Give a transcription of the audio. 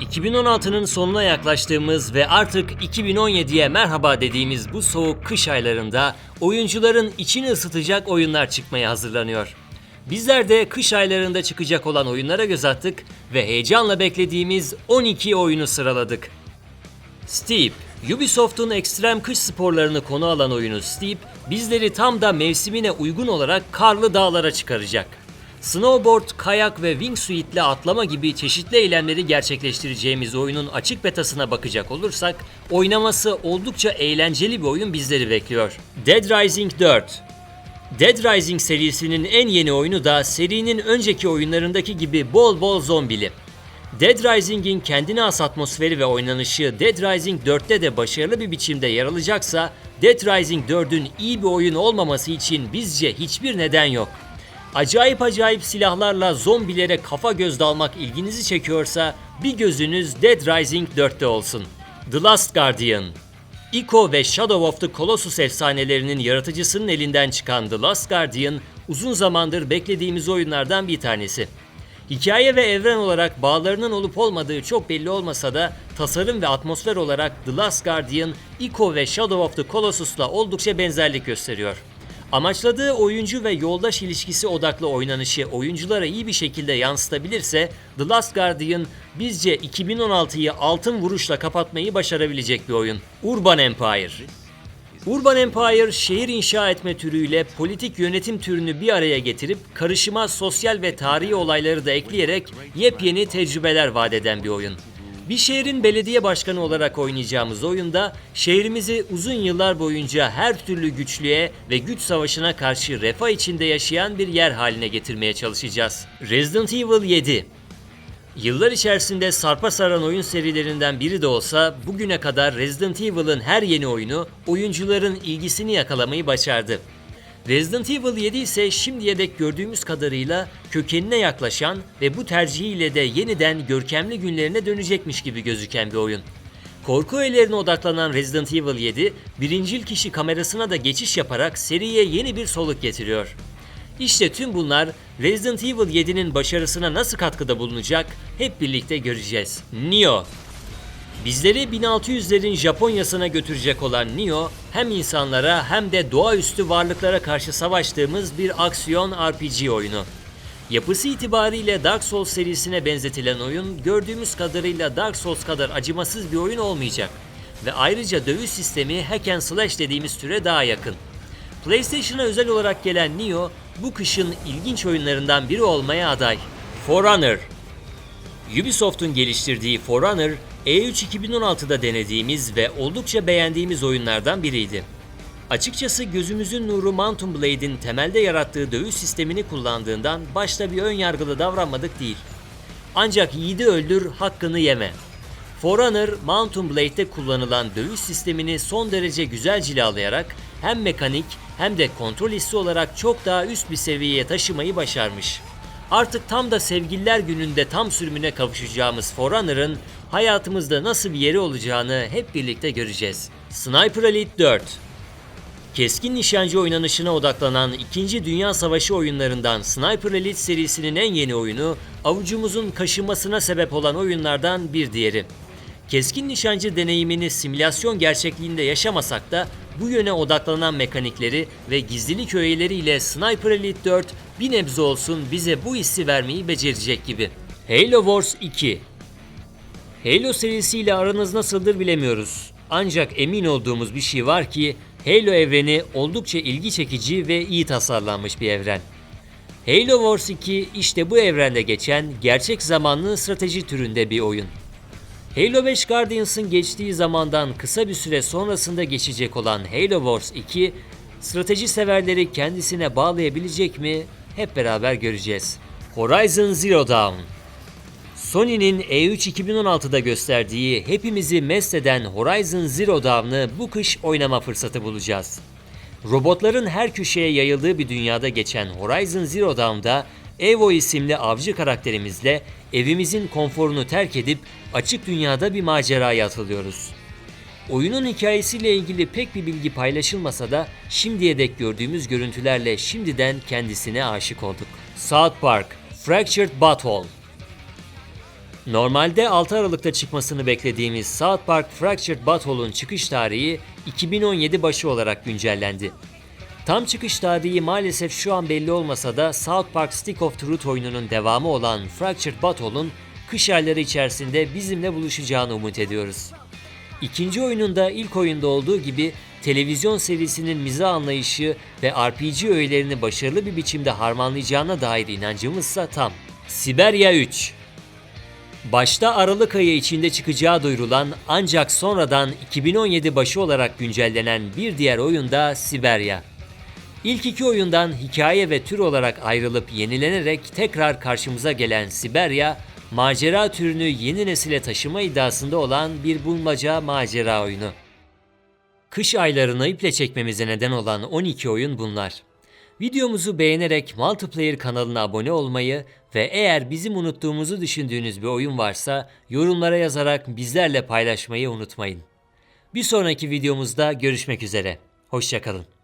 2016'nın sonuna yaklaştığımız ve artık 2017'ye merhaba dediğimiz bu soğuk kış aylarında oyuncuların içini ısıtacak oyunlar çıkmaya hazırlanıyor. Bizler de kış aylarında çıkacak olan oyunlara göz attık ve heyecanla beklediğimiz 12 oyunu sıraladık. Steep, Ubisoft'un ekstrem kış sporlarını konu alan oyunu Steep, bizleri tam da mevsimine uygun olarak karlı dağlara çıkaracak. Snowboard, kayak ve wingsuit ile atlama gibi çeşitli eylemleri gerçekleştireceğimiz oyunun açık betasına bakacak olursak, oynaması oldukça eğlenceli bir oyun bizleri bekliyor. Dead Rising 4 Dead Rising serisinin en yeni oyunu da serinin önceki oyunlarındaki gibi bol bol zombili. Dead Rising'in kendine has atmosferi ve oynanışı Dead Rising 4'te de başarılı bir biçimde yer alacaksa Dead Rising 4'ün iyi bir oyun olmaması için bizce hiçbir neden yok. Acayip acayip silahlarla zombilere kafa göz dalmak ilginizi çekiyorsa bir gözünüz Dead Rising 4'te olsun. The Last Guardian Ico ve Shadow of the Colossus efsanelerinin yaratıcısının elinden çıkan The Last Guardian uzun zamandır beklediğimiz oyunlardan bir tanesi. Hikaye ve evren olarak bağlarının olup olmadığı çok belli olmasa da tasarım ve atmosfer olarak The Last Guardian, Ico ve Shadow of the Colossus'la oldukça benzerlik gösteriyor. Amaçladığı oyuncu ve yoldaş ilişkisi odaklı oynanışı oyunculara iyi bir şekilde yansıtabilirse The Last Guardian bizce 2016'yı altın vuruşla kapatmayı başarabilecek bir oyun. Urban Empire Urban Empire şehir inşa etme türüyle politik yönetim türünü bir araya getirip karışıma sosyal ve tarihi olayları da ekleyerek yepyeni tecrübeler vaat eden bir oyun. Bir şehrin belediye başkanı olarak oynayacağımız oyunda şehrimizi uzun yıllar boyunca her türlü güçlüğe ve güç savaşına karşı refah içinde yaşayan bir yer haline getirmeye çalışacağız. Resident Evil 7 Yıllar içerisinde sarpa saran oyun serilerinden biri de olsa bugüne kadar Resident Evil'ın her yeni oyunu oyuncuların ilgisini yakalamayı başardı. Resident Evil 7 ise şimdiye dek gördüğümüz kadarıyla kökenine yaklaşan ve bu tercihiyle de yeniden görkemli günlerine dönecekmiş gibi gözüken bir oyun. Korku öğelerine odaklanan Resident Evil 7, birincil kişi kamerasına da geçiş yaparak seriye yeni bir soluk getiriyor. İşte tüm bunlar Resident Evil 7'nin başarısına nasıl katkıda bulunacak hep birlikte göreceğiz. Nioh Bizleri 1600'lerin Japonya'sına götürecek olan Nioh, hem insanlara hem de doğaüstü varlıklara karşı savaştığımız bir aksiyon RPG oyunu. Yapısı itibariyle Dark Souls serisine benzetilen oyun, gördüğümüz kadarıyla Dark Souls kadar acımasız bir oyun olmayacak. Ve ayrıca dövüş sistemi hack and slash dediğimiz türe daha yakın. PlayStation'a özel olarak gelen Nioh, bu kışın ilginç oyunlarından biri olmaya aday. For Honor Ubisoft'un geliştirdiği For Honor, E3 2016'da denediğimiz ve oldukça beğendiğimiz oyunlardan biriydi. Açıkçası gözümüzün nuru Mountain Blade'in temelde yarattığı dövüş sistemini kullandığından başta bir ön yargılı davranmadık değil. Ancak yiğidi öldür, hakkını yeme. For Honor, Mountain Blade'de kullanılan dövüş sistemini son derece güzel cilalayarak hem mekanik hem de kontrol hissi olarak çok daha üst bir seviyeye taşımayı başarmış. Artık tam da sevgililer gününde tam sürümüne kavuşacağımız For Honor'ın hayatımızda nasıl bir yeri olacağını hep birlikte göreceğiz. Sniper Elite 4 Keskin nişancı oynanışına odaklanan 2. Dünya Savaşı oyunlarından Sniper Elite serisinin en yeni oyunu, avucumuzun kaşınmasına sebep olan oyunlardan bir diğeri. Keskin nişancı deneyimini simülasyon gerçekliğinde yaşamasak da bu yöne odaklanan mekanikleri ve gizlilik öğeleriyle Sniper Elite 4 bir nebze olsun bize bu hissi vermeyi becerecek gibi. Halo Wars 2 Halo serisiyle aranız nasıldır bilemiyoruz. Ancak emin olduğumuz bir şey var ki Halo evreni oldukça ilgi çekici ve iyi tasarlanmış bir evren. Halo Wars 2 işte bu evrende geçen gerçek zamanlı strateji türünde bir oyun. Halo 5 Guardians'ın geçtiği zamandan kısa bir süre sonrasında geçecek olan Halo Wars 2, strateji severleri kendisine bağlayabilecek mi? Hep beraber göreceğiz. Horizon Zero Dawn Sony'nin E E3 2016'da gösterdiği hepimizi mest eden Horizon Zero Dawn'ı bu kış oynama fırsatı bulacağız. Robotların her köşeye yayıldığı bir dünyada geçen Horizon Zero Dawn'da Evo isimli avcı karakterimizle evimizin konforunu terk edip açık dünyada bir maceraya atılıyoruz. Oyunun hikayesiyle ilgili pek bir bilgi paylaşılmasa da şimdiye dek gördüğümüz görüntülerle şimdiden kendisine aşık olduk. South Park Fractured Butthole Normalde 6 Aralık'ta çıkmasını beklediğimiz South Park Fractured Butthole'un çıkış tarihi 2017 başı olarak güncellendi. Tam çıkış tarihi maalesef şu an belli olmasa da South Park Stick of Truth oyununun devamı olan Fractured Butthole'un kış ayları içerisinde bizimle buluşacağını umut ediyoruz. İkinci oyununda ilk oyunda olduğu gibi televizyon serisinin mizah anlayışı ve RPG öğelerini başarılı bir biçimde harmanlayacağına dair inancımızsa tam. Siberya 3 Başta Aralık ayı içinde çıkacağı duyurulan ancak sonradan 2017 başı olarak güncellenen bir diğer oyun da Siberya. İlk iki oyundan hikaye ve tür olarak ayrılıp yenilenerek tekrar karşımıza gelen Siberya, macera türünü yeni nesile taşıma iddiasında olan bir bulmaca macera oyunu. Kış aylarını iple çekmemize neden olan 12 oyun bunlar. Videomuzu beğenerek Multiplayer kanalına abone olmayı ve eğer bizim unuttuğumuzu düşündüğünüz bir oyun varsa yorumlara yazarak bizlerle paylaşmayı unutmayın. Bir sonraki videomuzda görüşmek üzere. Hoşçakalın.